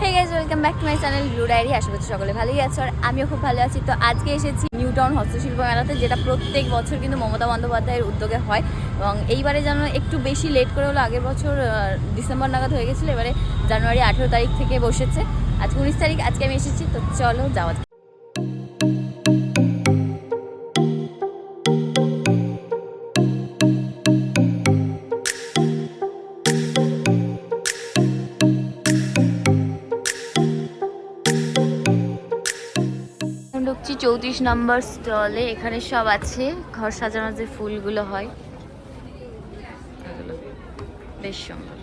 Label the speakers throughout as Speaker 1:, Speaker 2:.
Speaker 1: Hey guys welcome back to my channel blue diary আশা করছি সকলে ভালোই আছো আর আমিও খুব ভালো আছি। তো আজকে এসেছি নিউ টাউন হস্তশিল্প মেলাতে যেটা প্রত্যেক বছর কিন্তু মমতা বন্দ্যোপাধ্যায়ের উদ্যোগে হয়। এবং এইবারে যেন একটু বেশি লেট করে হলো, আগের বছর ডিসেম্বর নাগাদ হয়ে গেছিল, এবারে জানুয়ারি আঠেরো তারিখ থেকে বসেছে। আজকে উনিশ তারিখ, আজকে আমি এসেছি, তো চলো যাওয়া চৌত্রিশ নম্বর স্টলে এখানে সব আছে। ঘর সাজানোর যে ফুলগুলো হয়। বেশ সুন্দর।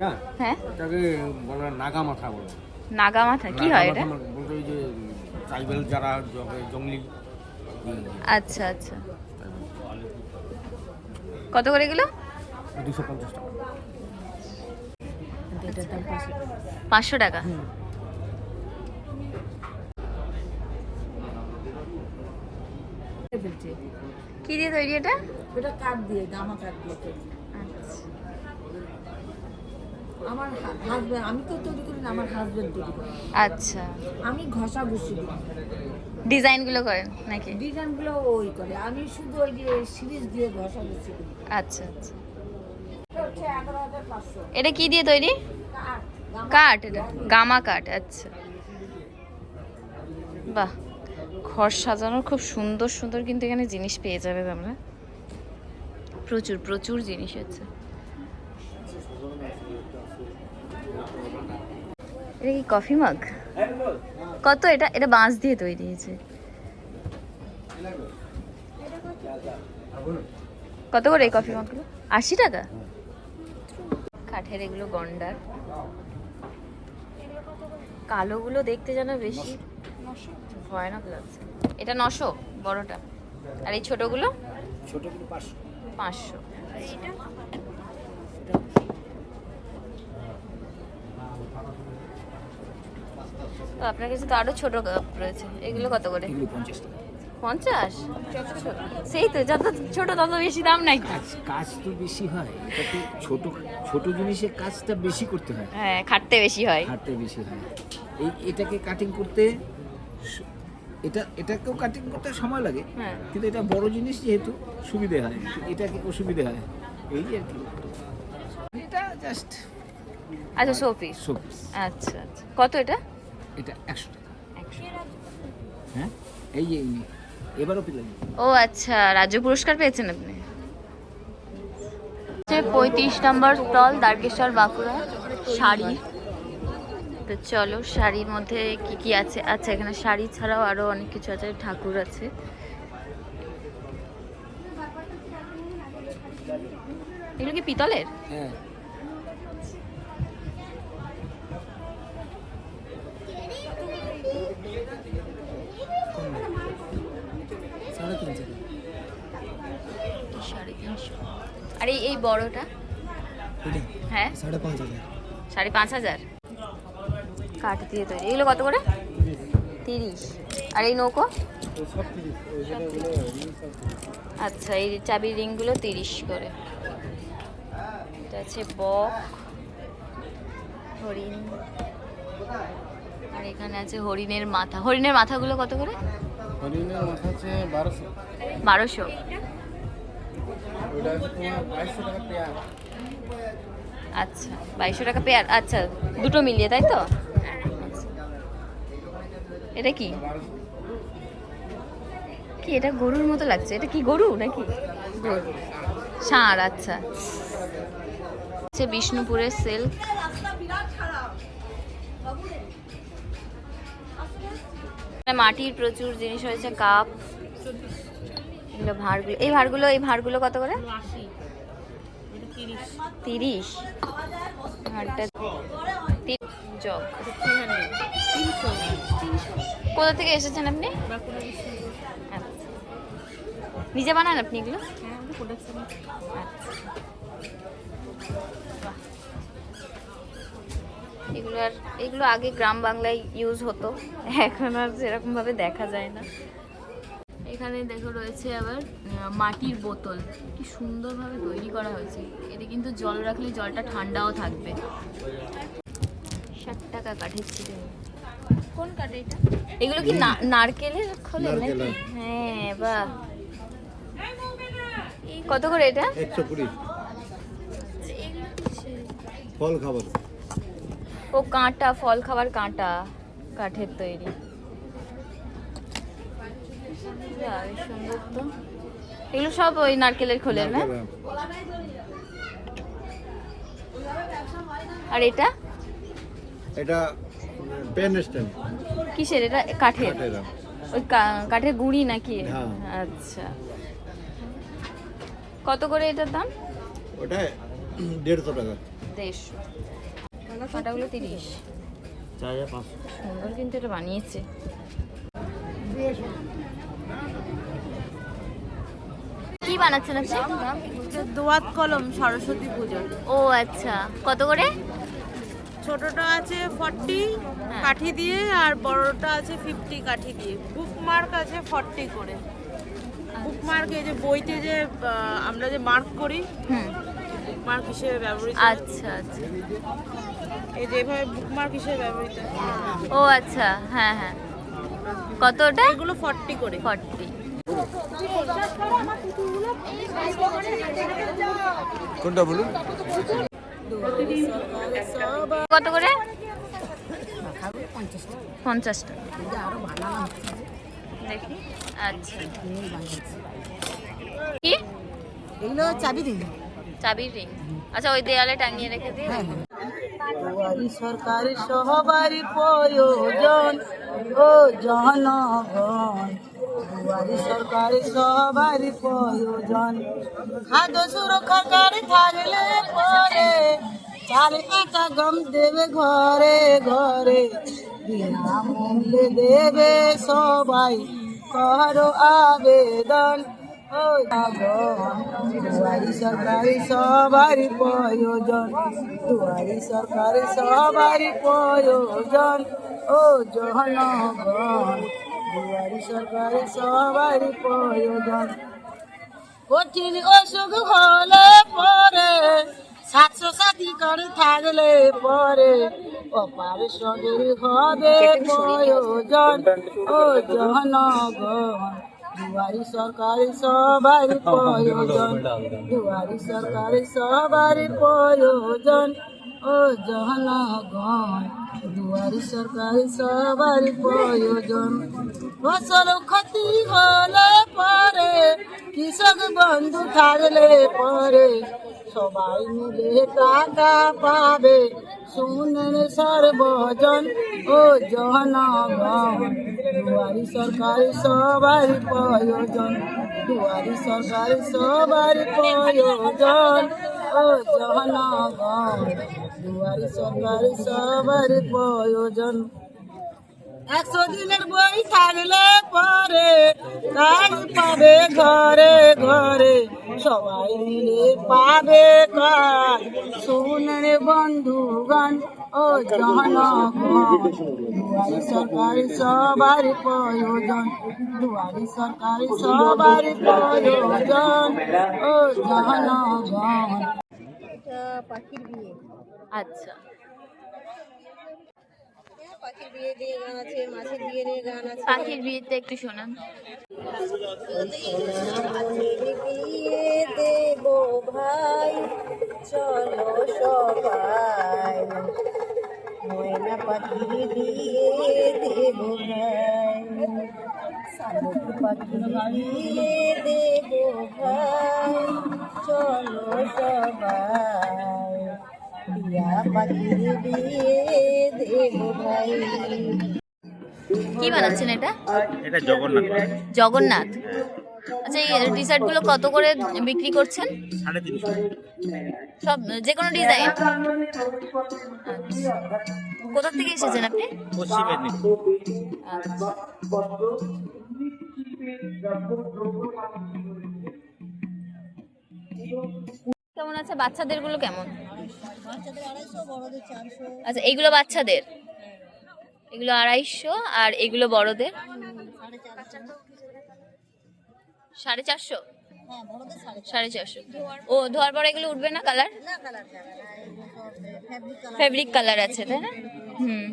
Speaker 2: হ্যাঁ?
Speaker 1: হ্যাঁ?
Speaker 2: নাগা মাথা বলে।
Speaker 1: নাগা মাথা কি হয় এটা?
Speaker 2: মানে ট্রাইবেল যারা জঙ্গলি।
Speaker 1: আচ্ছা আচ্ছা। কত করে এগুলো?
Speaker 2: দুশো পঞ্চাশ টাকা।
Speaker 1: পাঁচশো টাকা। কি দিয়ে তৈরি এটা?
Speaker 3: ওটা কাঠ দিয়ে গামা কাঠ দিয়ে তৈরি।
Speaker 1: আচ্ছা।
Speaker 3: আমার হাজব্যান্ড আমি তো তৈরি করি না আমার হাজব্যান্ড তৈরি করে।
Speaker 1: আচ্ছা।
Speaker 3: আমি ঘষা ঘুষি
Speaker 1: ডিজাইনগুলো করেন নাকি?
Speaker 3: ডিজাইনগুলো ওই করে। আমি শুধু ওই যে সিরিজ দিয়ে ঘষা ঘুষি করি।
Speaker 1: আচ্ছা আচ্ছা।
Speaker 3: এটা
Speaker 1: এটা কি দিয়ে তৈরি?
Speaker 3: কাঠ
Speaker 1: এটা? গামা কাঠ আচ্ছা। বাহ, ঘর সাজানোর খুব সুন্দর সুন্দর কিন্তু এখানে জিনিস পেয়ে যাবে তোমরা। প্রচুর প্রচুর জিনিস আছে। এটা কি কফি মাগ? কত এটা? এটা বাঁশ দিয়ে তৈরি হয়েছে। কত করে এই কফি মাগগুলো? আশি টাকা? কাঠের এগুলো গন্ডার। কালোগুলো দেখতে যেন বেশি ভয়ানক লাগছে। এটা নশো বড়টা। আর এই ছোটগুলো?
Speaker 2: ছোটগুলো পাঁচশো।
Speaker 1: পাঁচশো। তো আপনার কাছে তো আরও ছোট কাপ রয়েছে। এগুলো কত করে?
Speaker 2: পঞ্চাশ টাকা।
Speaker 1: পঞ্চাশ? সেই তো যত ছোট তত বেশি দাম নাই।
Speaker 4: কাজ কাজ তো বেশি হয়। এটা তো ছোট ছোট জিনিসের কাজটা বেশি করতে হয়।
Speaker 1: হ্যাঁ খাটতে বেশি হয়।
Speaker 4: হাঁটতে বেশি হয়। এই এটাকে কাটিং করতে এটা এটাকেও কাটিং করতে সময় লাগে
Speaker 1: হ্যাঁ।
Speaker 4: কিন্তু এটা বড় জিনিস যেহেতু সুবিধে হয় এটাকে অসুবিধে হয়। এই আর কি। এটা জাস্ট
Speaker 1: আচ্ছা শোপিস।
Speaker 4: শোপিস।
Speaker 1: আচ্ছা আচ্ছা। কত এটা?
Speaker 4: এটা একশো টাকা। হ্যাঁ? এই যে এই- এবারও পেলেন।
Speaker 1: ও আচ্ছা রাজ্য পুরস্কার পেয়েছেন আপনি? পঁয়ত্রিশ নম্বর স্টল দ্বারকেশ্বর বাঁকুড়া শাড়ি। তো চলো শাড়ির মধ্যে কি কি আছে? আচ্ছা এখানে শাড়ি ছাড়াও আরও অনেক কিছু আছে ঠাকুর আছে। এগুলো কি পিতলের?
Speaker 4: হ্যাঁ। সাড়ে তিনশো।
Speaker 1: আর এই এই বড়টা? হ্যাঁ।
Speaker 4: সাড়ে পাঁচ হাজার।
Speaker 1: সাড়ে পাঁচ হাজার? কাঠ দিয়ে তৈরি। এগুলো কত করে? তিরিশ। আর এই নৌকো? আচ্ছা এই চাবির রিংগুলো তিরিশ করে। এটা আছে বক হরিণ আর এখানে আছে হরিণের মাথা। হরিণের মাথাগুলো কত করে?
Speaker 2: হরিণের মাথা হচ্ছে বারোশো।
Speaker 1: বারোশো
Speaker 2: ওইটা হচ্ছে তোমার বাইশশো টাকা পেয়ার
Speaker 1: আচ্ছা বাইশশো টাকা পেয়ার? আচ্ছা দুটো মিলিয়ে, তাই তো। এটা কি? কি, এটা গরুর মতো লাগছে? এটা কি গরু নাকি? গরু ষাঁড় আচ্ছা। হচ্ছে বিষ্ণুপুরের সিল্ক। মাটির প্রচুর জিনিস হয়েছে কাপ। এগুলো ভাঁড়গুলো এই ভাঁড়গুলো এই ভাঁড়গুলো কত করে? তিরিশ। জগ কোথা থেকে এসেছেন আপনি? আচ্ছা। নিজে বানান আপনি এগুলো? আচ্ছা। এগুলো আর এগুলো আগে গ্রাম বাংলায় ইউজ হতো। এখন আর সেরকম ভাবে দেখা যায় না। এখানে দেখো রয়েছে আবার মাটির বোতল। কি সুন্দরভাবে তৈরি করা হয়েছে। এতে কিন্তু জল রাখলে জলটা ঠান্ডাও থাকবে। ষাট টাকা কাঠের চিড়ে কোন কাঠ এটা? এগুলো কি না- নারকেলের খোলে নাকি? হ্যাঁ বাহ। কত করে এটা?
Speaker 2: একশো কুড়ি। ফল খাবার।
Speaker 1: ও কাঁটা ফল খাবার কাঁটা কাঠের তৈরি। সুন্দর তো এগুলো সব ওই নারকেলের খোলের না? আর এটা?
Speaker 2: এটা পেন স্ট্যান্ড
Speaker 1: কিসের? এটা কাঠের? ওই কা- কাঠের গুঁড়ি নাকি?
Speaker 2: হ্যাঁ।
Speaker 1: আচ্ছা। কত করে এটার দাম?
Speaker 2: ওটা দেড়শো টাকা।
Speaker 1: দেড়শো। কাঁটাগুলো তিরিশ।
Speaker 2: চার হাজার পাঁচশো।
Speaker 1: সুন্দর কিন্তু এটা বানিয়েছে। কি বানাচ্ছেন আপনি?
Speaker 5: দোয়াত কলম সরস্বতী পুজোর।
Speaker 1: ও আচ্ছা। কত করে?
Speaker 5: ছোটটা আছে ফর্টি
Speaker 1: হ্যাঁ।
Speaker 5: কাঠি দিয়ে আর বড়টা আছে ফিফটি কাঠি দিয়ে। বুক মার্ক আছে ফর্টি করে। বুক মার্ক এই যে বইতে যে আমরা যে মার্ক করি
Speaker 1: হুম।
Speaker 5: মার্ক হিসেবে ব্যবহৃত
Speaker 1: আচ্ছা আচ্ছা।
Speaker 5: এই যে এভাবে বুক হিসেবে ব্যবহৃত
Speaker 1: ও আচ্ছা। হ্যাঁ হ্যাঁ। কত ওটা?
Speaker 5: এগুলো ফর্টি করে।
Speaker 1: ফর্টি
Speaker 2: কোনটা বলুন?
Speaker 1: কত করে? পঞ্চাশ টাকা। দেখি। আচ্ছা। কি?
Speaker 3: এগুলো চাবি দিন।
Speaker 1: চাবির রিং আচ্ছা ওই দেয়ালে টাঙিয়ে রেখে দিই।
Speaker 3: সরকারি সহবারই প্রয়োজন, ও জনগণ। দুয়ারি সরকারি সহবারই প্রয়োজন। খাদ্য সুরক্ষাকারী থাকলে পরে চার কাটা গম দেবে ঘরে ঘরে। বিনামূল্যে দেবে সবাই, করো আবেদন। দুয়ারি সরকারি সবারই প্রয়োজন দুয়ারি সরকারি সবারই প্রয়োজন ও জনগণ দুয়ারি সরকারি সবারই প্রয়োজন কঠিন অসুখ হলে পরে সাতশো সাথী করে থাকলে পরে অপারেশনের হবে প্রয়োজন। ও জনগণ দুয়ারি সরকারি সবার প্রয়োজন। দুয়ারি সরকারি সবার প্রয়োজন। ও জনগণ দুয়ারি সরকারি সবার প্রয়োজন। ফসল ক্ষতি হলে পরে কৃষক বন্ধু থাকলে পরে সবাই মিলে টাকা পাবে। শুনেন সর্বজন ও জনগণ। দুয়ারি সরকারি সবার প্রয়োজন, দুয়ারি সরকারি সবার প্রয়োজন। ও জনগণ, দুয়ারি সরকারি সবার প্রয়োজন। একশো দিনের বই থাকলে পরে কাজ পাবে ঘরে ঘরে, সবাই মিলে পাবে কাজ। শুনে বন্ধুগণ ও দুয়ারি সরকারি সবার প্রয়োজন দুয়ারি সরকারি সবার প্রয়োজন ও জনগণ। পাখির বিয়ে।
Speaker 1: আচ্ছা।
Speaker 3: পাখির বিয়ে দিয়ে গান আছে মাছের বিয়ে নিয়ে গান আছে।
Speaker 1: পাখির বিয়েতে একটু শোনান।
Speaker 3: বিয়ে দেব ভাই। চলো সবাই। ময়না পাখির বিয়ে দেব ভাই। শালুক পাখির বিয়ে দেব ভাই। চলো সবাই। টিয়া পাখির বিয়ে দেব ভাই।
Speaker 1: কি বানাচ্ছেন এটা?
Speaker 4: এটা জগন্নাথ।
Speaker 1: জগন্নাথ। আচ্ছা এই টি শার্টগুলো কত করে বিক্রি করছেন? সব যে কোনো ডিজাইন কোথা থেকে এসেছেন আপনি?
Speaker 4: পশ্চিম
Speaker 1: আচ্ছা। কেমন আছে? বাচ্চাদেরগুলো কেমন? আচ্ছা এইগুলো বাচ্চাদের? এগুলো আড়াইশো আর এগুলো বড়দের? সাড়ে চারশো?
Speaker 3: হ্যাঁ সাড়ে
Speaker 1: চারশো। ও ধোয়ার পর এগুলো উঠবে না কালার? ফেব্রিক কালার আছে তাই না? হুম।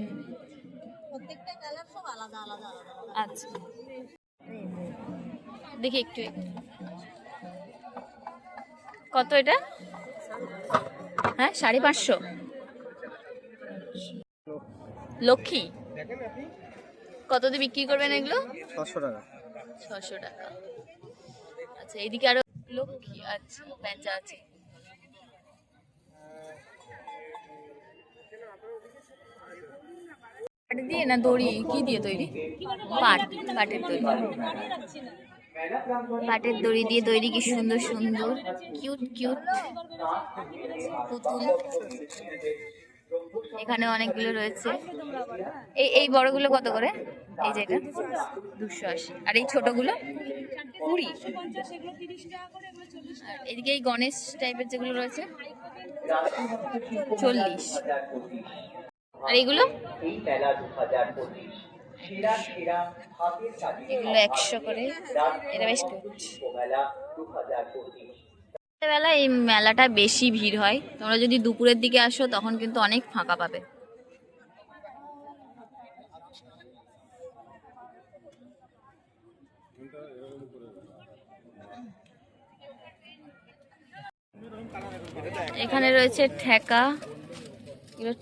Speaker 3: প্রত্যেকটা কালার সব আলাদা আলাদা আলাদা
Speaker 1: আচ্ছা। দেখি একটু একটু। কত এটা? হ্যাঁ সাড়ে পাঁচশো। লক্ষ্মী? কত দিয়ে বিক্রি করবেন এগুলো?
Speaker 2: ছশো টাকা।
Speaker 1: ছশো টাকা। আচ্ছা এইদিকে আরও লক্ষ্মী আচ্ছা প্যাঁচা আছে। পাট দিয়ে না দড়ি, কি দিয়ে তৈরি? পাট, পাটের দড়ি। পাটের দড়ি দিয়ে তৈরি, কি সুন্দর সুন্দর। Cute cute. পুতুল। এখানে অনেকগুলো রয়েছে। এই এই বড়গুলো কত করে? এই যে এটা, দুশো আর এই ছোটগুলো? কুড়ি। এদিকে এই গণেশ টাইপের যেগুলো রয়েছে চল্লিশ। আর এগুলো? এগুলো একশো করে। এটা বেশ বেলা এই মেলাটা বেশি ভিড় হয়। তোমরা যদি দুপুরের দিকে আসো তখন কিন্তু অনেক ফাঁকা পাবে। এখানে রয়েছে ঠেকা, এগুলো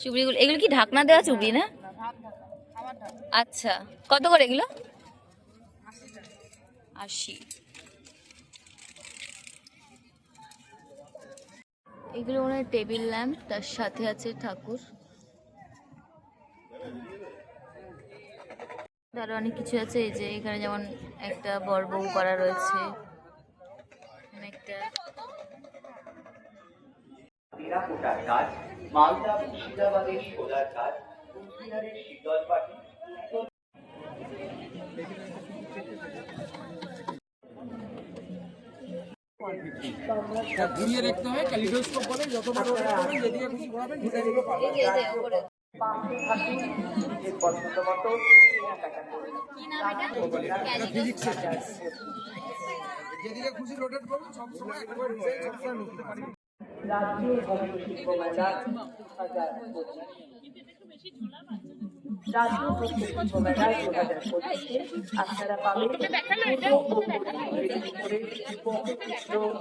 Speaker 1: চুবড়িগুলো এগুলো কি ঢাকনা দেওয়া চুবড়ি না? আচ্ছা কত করে এগুলো? আশি। এগুলো মনে হয় টেবিল ল্যাম্প, তার সাথে আছে ঠাকুর। আরও অনেক কিছু আছে, এই যে এখানে যেমন একটা বর বউ করা রয়েছে।
Speaker 6: টেরাকোটার কাজ, মালদা মুর্শিদাবাদের সোলার কাজ, কুচবিহারের শীতল পাটি।
Speaker 4: বলে যত বড় যেদিকে খুশি ঘোরাবেন রোটেট করুন সবসময় একেবারে সবসময় লুকতে পারবেন
Speaker 6: রাজ্য হস্তশিল্প মেলা দু হাজার পঁচিশ রাজ্য পঁচিশে আপনারা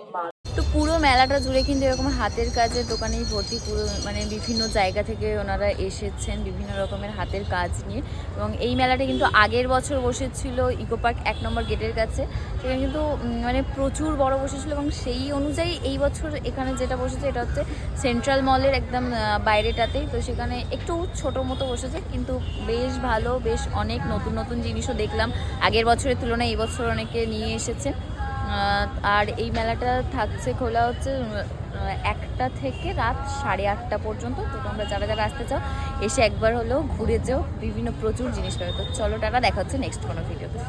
Speaker 6: পাবেন
Speaker 1: পুরো মেলাটা জুড়ে কিন্তু এরকম হাতের কাজের দোকানেই ভর্তি, পুরো মানে বিভিন্ন জায়গা থেকে ওনারা এসেছেন বিভিন্ন রকমের হাতের কাজ নিয়ে। এবং এই মেলাটা কিন্তু আগের বছর বসেছিল ইকো পার্ক এক নম্বর গেটের কাছে। সেখানে কিন্তু মানে প্রচুর বড় বসেছিল এবং সেই অনুযায়ী এই বছর এখানে যেটা বসেছে এটা হচ্ছে সেন্ট্রাল মলের একদম বাইরেটাতেই। তো সেখানে একটু ছোট মতো বসেছে কিন্তু বেশ ভালো, বেশ অনেক নতুন নতুন জিনিসও দেখলাম। আগের বছরের তুলনায় এই বছর অনেকে নিয়ে এসেছে আর এই মেলাটা থাকছে খোলা হচ্ছে একটা থেকে রাত সাড়ে আটটা পর্যন্ত। তো তোমরা যারা যারা আসতে চাও, এসে একবার হলেও ঘুরে যেও, বিভিন্ন প্রচুর জিনিস পাবে। তো চলো টাকা দেখা হচ্ছে নেক্সট কোনো ভিডিওতে